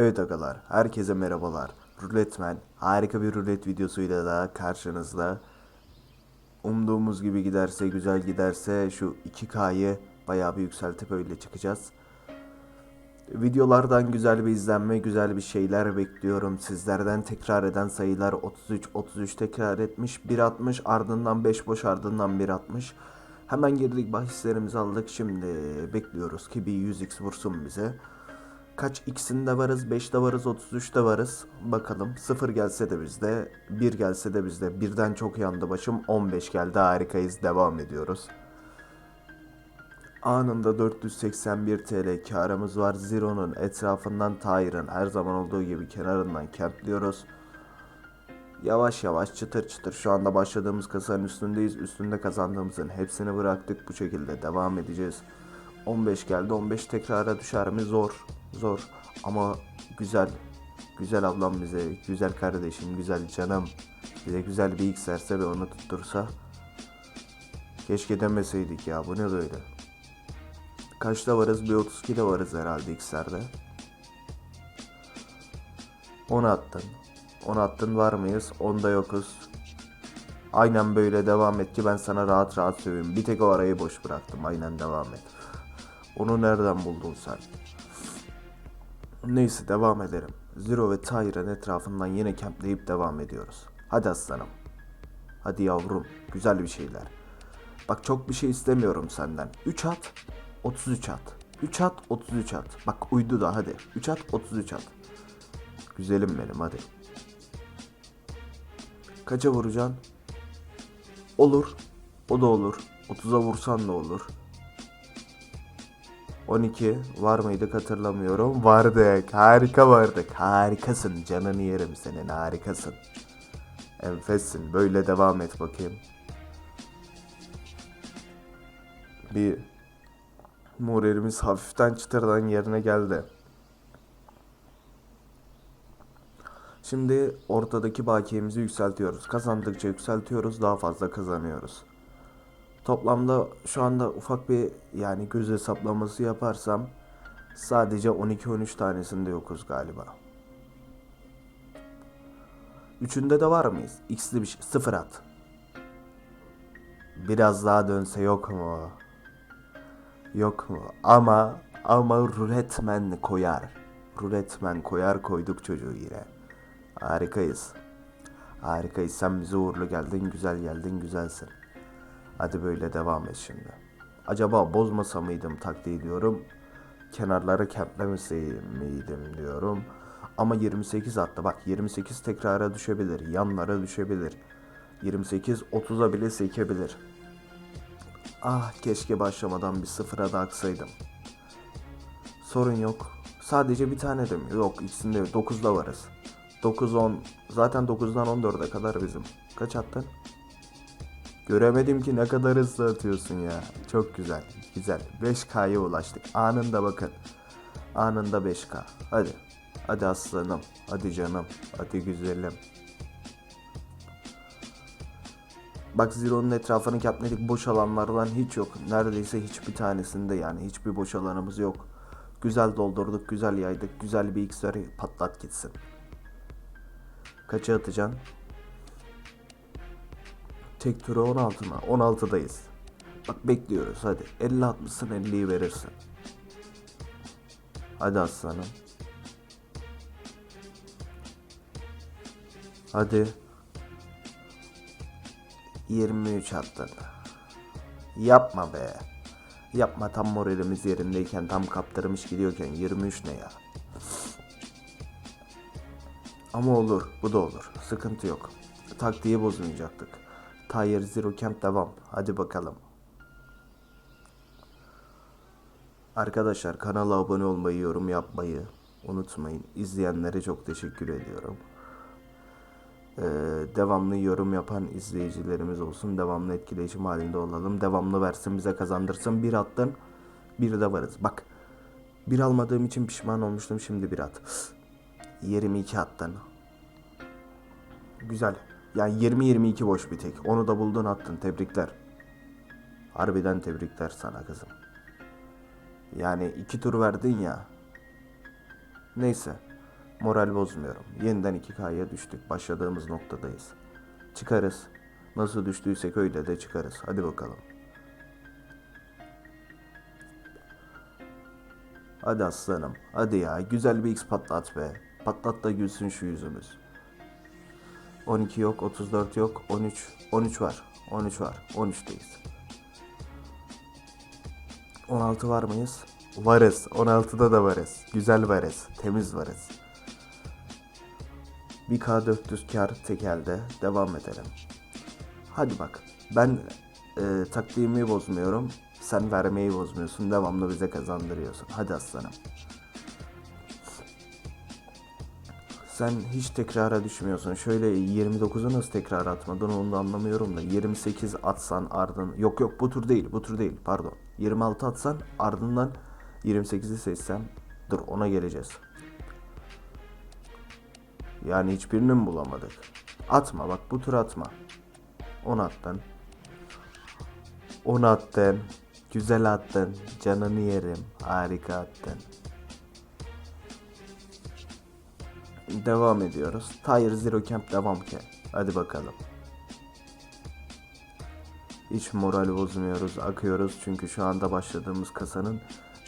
Evet agalar, herkese merhabalar. Ruletmen harika bir rulet videosuyla daha karşınızda. Umduğumuz gibi giderse, güzel giderse şu 2K'yı bayağı bir yükseltip öyle çıkacağız. Videolardan güzel bir izlenme, güzel bir şeyler bekliyorum. Sizlerden tekrar eden sayılar 33, 33 tekrar etmiş, 1.60 ardından 5 boş ardından 1.60. Hemen girdik bahislerimizi aldık. Şimdi bekliyoruz ki bir 100x vursun bize. Kaç x'inde varız? 5'te varız, 33'te varız. Bakalım 0 gelse de bizde, 1 gelse de bizde. Birden çok yandı başım. 15 geldi. Harikayız. Devam ediyoruz. Anında 481 TL karımız var. Zero'nun etrafından Tahir'in her zaman olduğu gibi kenarından kempliyoruz. Yavaş yavaş çıtır çıtır şu anda başladığımız kasanın üstündeyiz. Üstünde kazandığımızın hepsini bıraktık. Bu şekilde devam edeceğiz. 15 geldi. 15 tekrara düşer mi? Zor. Zor. Ama güzel. Güzel ablam bize, güzel kardeşim, güzel canım. Bize güzel bir X verse ve onu tuttursa. Keşke demeseydik ya. Bu ne böyle? Kaçta varız? Bir 32 de varız herhalde X'lerde. 10 attın. 10 attın var mıyız? 10'da yokuz. Aynen böyle devam et ki ben sana rahat rahat söyleyeyim. Bir tek o arayı boş bıraktım. Aynen devam et. Onu nereden buldun sen? Neyse devam edelim. Zero ve Tyre'ın etrafından yine campleyip devam ediyoruz. Hadi aslanım. Hadi yavrum. Güzel bir şeyler. Bak çok bir şey istemiyorum senden. 3 at. 33 at. 3 at 33 at. Bak uydu da hadi. 3 at 33 at. Güzelim benim hadi. Kaça vuracaksın? Olur. O da olur. 30'a vursan da olur. 12 var mıydık hatırlamıyorum. Vardık. Harika vardık. Harikasın. Canını yerim senin. Harikasın. Enfessin. Böyle devam et bakayım. Bir moralimiz hafiften çıtırdan yerine geldi. Şimdi ortadaki bakiyemizi yükseltiyoruz. Kazandıkça yükseltiyoruz, daha fazla kazanıyoruz. Toplamda şu anda ufak bir yani göz hesaplaması yaparsam sadece 12-13 tanesinde yokuz galiba. Üçünde de var mıyız? X'li bir şey. Sıfır at. Biraz daha dönse yok mu? Yok mu? Ama ama ruletmen koyar. Ruletmen koyar koyduk çocuğu yine. Harikayız. Harikayız. Sen bize uğurlu geldin, güzel geldin, güzelsin. Hadi böyle devam et şimdi. Acaba bozmasa mıydım taktiği diyorum. Kenarları kemplemese miydim diyorum. Ama 28 attı. Bak 28 tekrara düşebilir. Yanlara düşebilir. 28 30'a bile sekebilir. Ah keşke başlamadan bir sıfıra da aksaydım. Sorun yok. Sadece bir tane de mi? Yok ikisinde yok. 9'da varız. 9 10 zaten 9'dan 14'e kadar bizim. Kaç attın? Göremedim ki ne kadar hızlı atıyorsun ya. Çok güzel. Güzel. 5K'ya ulaştık. Anında bakın. Anında 5K. Hadi. Hadi aslanım. Hadi canım. Hadi güzelim. Bak Zero'nun etrafını kapledik boş alanlardan hiç yok. Neredeyse hiçbir tanesinde yani hiçbir boş alanımız yok. Güzel doldurduk, güzel yaydık, güzel bir X'leri patlat gitsin. Kaça atacaksın? Tek tura 16 mı? 16'dayız. Bak bekliyoruz hadi. 50 atmışsın 50'yi verirsin. Hadi aslanım. Hadi. 23 attın. Yapma be. Yapma tam moralimiz yerindeyken tam kaptırmış gidiyorken 23 ne ya. Ama olur bu da olur. Sıkıntı yok. Taktiği bozmayacaktık. Tire Zero Camp devam. Hadi bakalım. Arkadaşlar kanala abone olmayı, yorum yapmayı unutmayın. İzleyenlere çok teşekkür ediyorum. Ee, devamlı yorum yapan izleyicilerimiz olsun. Devamlı etkileşim halinde olalım. Devamlı versin bize kazandırsın. Bir attın. Bir de varız. Bak. Bir almadığım için pişman olmuştum. Şimdi bir at. 22 attın. Güzel. Yani 20-22 boş bir tek. Onu da buldun attın. Tebrikler. Harbiden tebrikler sana kızım. Yani iki tur verdin ya. Neyse. Moral bozmuyorum. Yeniden 2K'ya düştük. Başladığımız noktadayız. Çıkarız. Nasıl düştüysek öyle de çıkarız. Hadi bakalım. Hadi aslanım. Hadi ya. Güzel bir X patlat be. Patlat da gülsün şu yüzümüz. 12 yok, 34 yok, 13. 13 var. 13 var. 13'teyiz. 16 var mıyız? Varız. 16'da da varız. Güzel varız. Temiz varız. 1K 400 kar tek elde. Devam edelim. Hadi bak. Ben e, taktiğimi bozmuyorum. Sen vermeyi bozmuyorsun. Devamlı bize kazandırıyorsun. Hadi aslanım. Sen hiç tekrara düşmüyorsun. Şöyle 29'u nasıl tekrar atmadın onu da anlamıyorum da. 28 atsan ardın... Yok yok bu tur değil bu tur değil pardon. 26 atsan ardından 28'i seçsem... Dur ona geleceğiz. Yani hiçbirini mi bulamadık? Atma bak bu tur atma. 10 attın. 10 attın. Güzel attın. Canını yerim. Harika attın. Devam ediyoruz. Tire Zero Camp devam ki. Hadi bakalım. Hiç moral bozmuyoruz, akıyoruz çünkü şu anda başladığımız kasanın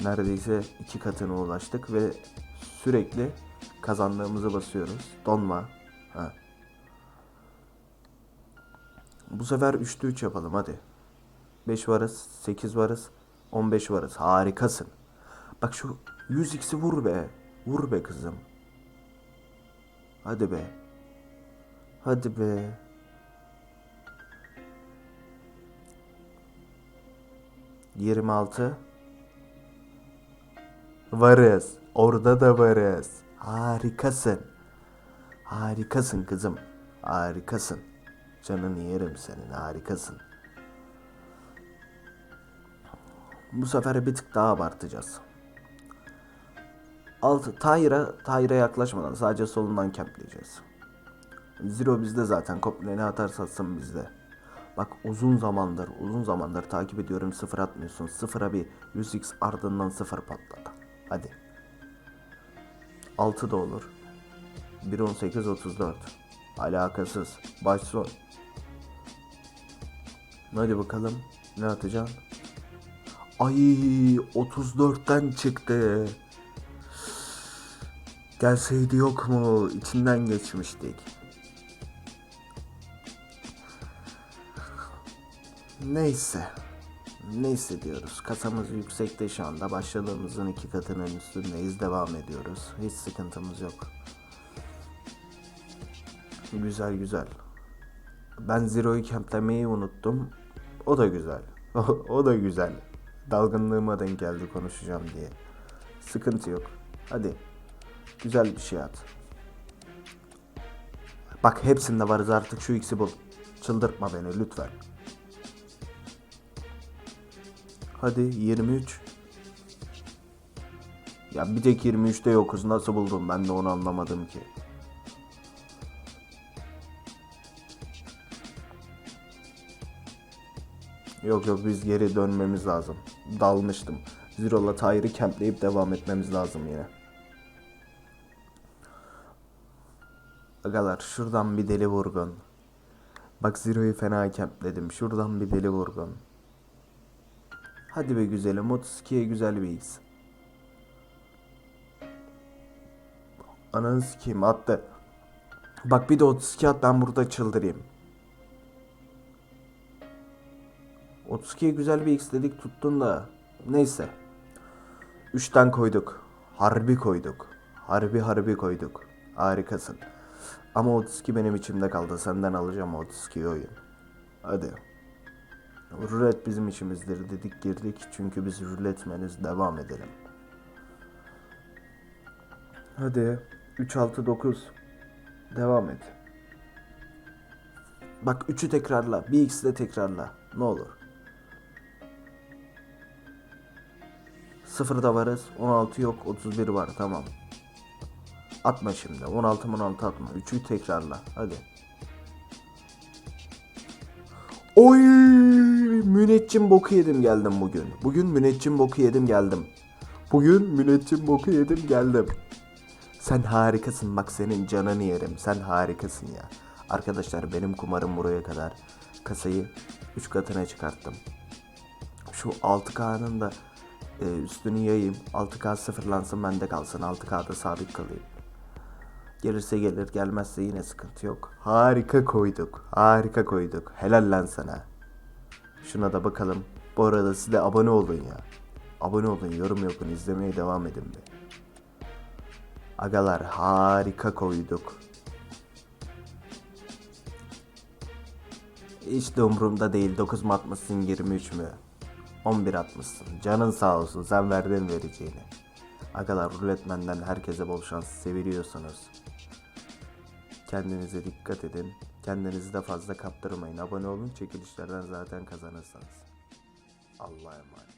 neredeyse iki katına ulaştık ve sürekli kazandığımızı basıyoruz. Donma. Ha. Bu sefer 3'te 3 yapalım hadi. 5 varız, 8 varız, 15 varız. Harikasın. Bak şu 100x'i vur be. Vur be kızım. Hadi be. Hadi be. Yirmi altı. Varız. Orada da varız. Harikasın. Harikasın kızım. Harikasın. Canını yerim senin. Harikasın. Bu sefer bir tık daha abartacağız. Altı Tyra, Tyra yaklaşmadan sadece solundan kempleyeceğiz. Zero bizde zaten. Kopya ne atarsa bizde. Bak uzun zamandır, uzun zamandır takip ediyorum sıfır atmıyorsun. Sıfıra bir 100x ardından sıfır patlat. Hadi. 6 da olur. 1.18 34. Alakasız. Baş son. Hadi bakalım. Ne atacaksın? Ay 34'ten çıktı. Gelseydi yok mu? İçinden geçmiştik. Neyse. Neyse diyoruz. Kasamız yüksekte şu anda. Başladığımızın iki katının üstündeyiz. Devam ediyoruz. Hiç sıkıntımız yok. Güzel güzel. Ben Zero'yu kemplemeyi unuttum. O da güzel. O, da güzel. Dalgınlığıma denk geldi konuşacağım diye. Sıkıntı yok. Hadi. Güzel bir şey at. Bak hepsinde varız artık şu ikisi bul. Çıldırtma beni lütfen. Hadi 23. Ya bir tek 23'te yokuz. Nasıl buldum ben de onu anlamadım ki. Yok yok biz geri dönmemiz lazım. Dalmıştım. Zero'la Tyre'ı campleyip devam etmemiz lazım yine. Agalar şuradan bir deli vurgun. Bak Zero'yu fena campledim. Şuradan bir deli vurgun. Hadi be güzelim 32'ye güzel bir X. Ananı sikeyim attı. Bak bir de 32 at ben burada çıldırayım. 32'ye güzel bir X dedik tuttun da. Neyse. 3'ten koyduk. Harbi koyduk. Harbi harbi koyduk. Harikasın. Ama 32 benim içimde kaldı. Senden alacağım o 32 oyun. Hadi. Rulet bizim işimizdir dedik girdik. Çünkü biz ruletmeniz devam edelim. Hadi. 3 6 9. Devam et. Bak 3'ü tekrarla. Bir X de tekrarla. Ne olur. Sıfırda varız. 16 yok. 31 var. Tamam. Atma şimdi. 16 16 atma. 3'ü tekrarla. Hadi. Oy! Müneccim boku yedim geldim bugün. Bugün müneccim boku yedim geldim. Bugün müneccim boku yedim geldim. Sen harikasın bak senin canını yerim. Sen harikasın ya. Arkadaşlar benim kumarım buraya kadar. Kasayı 3 katına çıkarttım. Şu 6K'nın da e, üstünü yayayım. 6K sıfırlansın bende kalsın. 6K'da sabit kalayım. Gelirse gelir gelmezse yine sıkıntı yok. Harika koyduk. Harika koyduk. Helal lan sana. Şuna da bakalım. Bu arada siz de abone olun ya. Abone olun, yorum yapın, izlemeye devam edin be. Agalar harika koyduk. Hiç de umurumda değil. 9 mu atmışsın 23 mü? 11 atmışsın. Canın sağ olsun. Sen verdin vereceğini. Agalar ruletmenden herkese bol şans. Seviliyorsunuz. Kendinize dikkat edin. Kendinizi de fazla kaptırmayın. Abone olun. Çekilişlerden zaten kazanırsınız. Allah'a emanet.